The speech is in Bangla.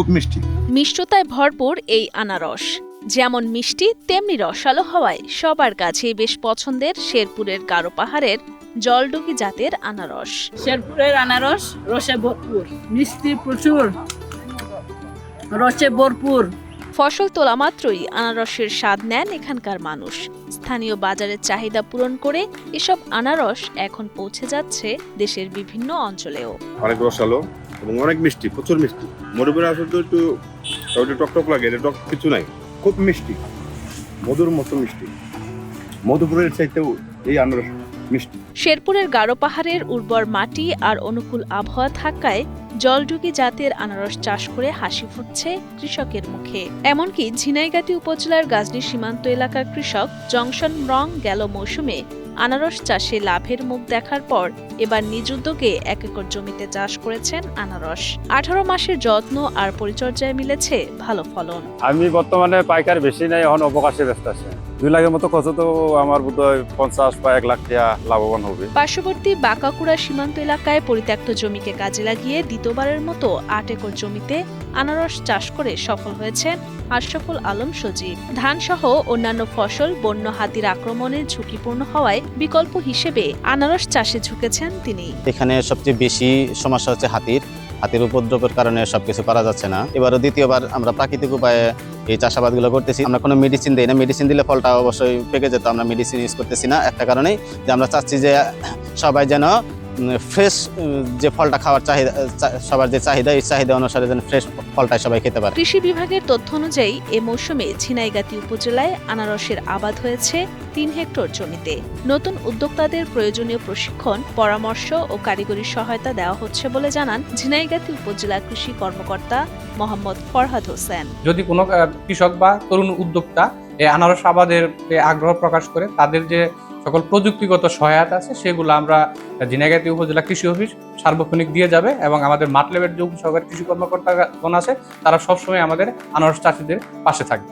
খুব মিষ্টি। মিষ্টতায় ভরপুর এই আনারস। যেমন মিষ্টি তেমনি রসালো হওয়ায় সবার কাছেই বেশ পছন্দের শেরপুরের গারো পাহাড়ের জলডুকি জাতের আনারস। শেরপুরের আনারস রসে ভরপুর মিষ্টি প্রচুর রসে ভরপুর। ফসল তোলা মাত্রই আনারসের স্বাদ নেন এখানকার মানুষ। স্থানীয় বাজারের চাহিদা পূরণ করে এসব আনারস এখন পৌঁছে যাচ্ছে দেশের বিভিন্ন অঞ্চলেও। অনেক রসালো এবং অনেক মিষ্টি, প্রচুর মিষ্টি। মরুপুরে আসলে তো একটু একটু টক টক লাগে, এটা টক কিছু নাই, খুব মিষ্টি, মধুর মতো মিষ্টি। মধুপুরের চাইতেও এই আনারস মিষ্টি। শেরপুরের গারো পাহাড়ের উর্বর মাটি আর অনুকূল আবহাওয়া থাকায় জলডুগি জাতের আনারস চাষ করে হাসি ফুটছে কৃষকের মুখে। এমনকি ঝিনাইগাতি উপজেলার গাজনি সীমান্ত এলাকার কৃষক জংশন রং গেল মৌসুমে আনারস চাষে লাভের মুখ দেখার পর এবার নিজ উদ্যোগে এক একর জমিতে চাষ করেছেন আনারস। আঠারো মাসের যত্ন আর পরিচর্যায় মিলেছে ভালো ফলন। আমি বর্তমানে পাইকার বেশি নাই এখন অবকাশে ব্যস্ত আছে। দুই লাখের মতো খরচ তো আমার বোধ হয় পঞ্চাশ বা এক লাখ টাকা লাভবান হবে। পার্শ্ববর্তী বাঁকাকুড়া সীমান্ত এলাকায় পরিত্যক্ত জমিকে কাজে লাগিয়ে দ্বিতীয়বারের মতো আট একর জমিতে আনারস চাষ করে সফল হয়েছেন আশরাফুল আলম সজীব। ধান সহ অন্যান্য ফসল বন্য হাতির আক্রমণে ঝুঁকিপূর্ণ হওয়ায় বিকল্প হিসেবে আনারস চাষে ঝুঁকেছেন তিনি। এখানে সবচেয়ে বেশি সমস্যা হচ্ছে হাতির। হাতির উপদ্রবের কারণে সবকিছু করা যাচ্ছে না। এবারও দ্বিতীয়বার আমরা প্রাকৃতিক উপায়ে এই চাষাবাদগুলো করতেছি। আমরা কোনো মেডিসিন দিই না। মেডিসিন দিলে ফলটা অবশ্যই পেকে যেত। আমরা মেডিসিন ইউজ করতেছি না। একটা কারণেই যে আমরা চাচ্ছি যে সবাই যেন ফ্রেশ যে ফলটা খাওয়ার চাহিদা চা- সবার যে চাহিদা এই চাহিদা অনুসারে যেন ফ্রেশ ফলটাই সবাই খেতে পারে। কৃষি বিভাগের তথ্য অনুযায়ী এ মৌসুমে ঝিনাইগাতি উপজেলায় আনারসের আবাদ হয়েছে তিন হেক্টর জমিতে। নতুন উদ্যোক্তাদের প্রয়োজনীয় প্রশিক্ষণ পরামর্শ ও কারিগরি সহায়তা দেওয়া হচ্ছে বলে জানান ঝিনাইগাতি উপজেলা কৃষি কর্মকর্তা মোহাম্মদ ফরহাদ হোসেন। যদি কোনো কৃষক বা তরুণ উদ্যোক্তা এই আনারস আবাদের আগ্রহ প্রকাশ করে তাদের যে সকল প্রযুক্তিগত সহায়তা আছে, সেগুলো আমরা জিনাগাতি উপজেলা কৃষি অফিস সার্বক্ষণিক দিয়ে যাবে এবং আমাদের মাটলেবের লেভেল যে সহকারী কৃষি কর্মকর্তাগণ আছে, তারা সবসময় আমাদের আনারস চাষিদের পাশে থাকবে।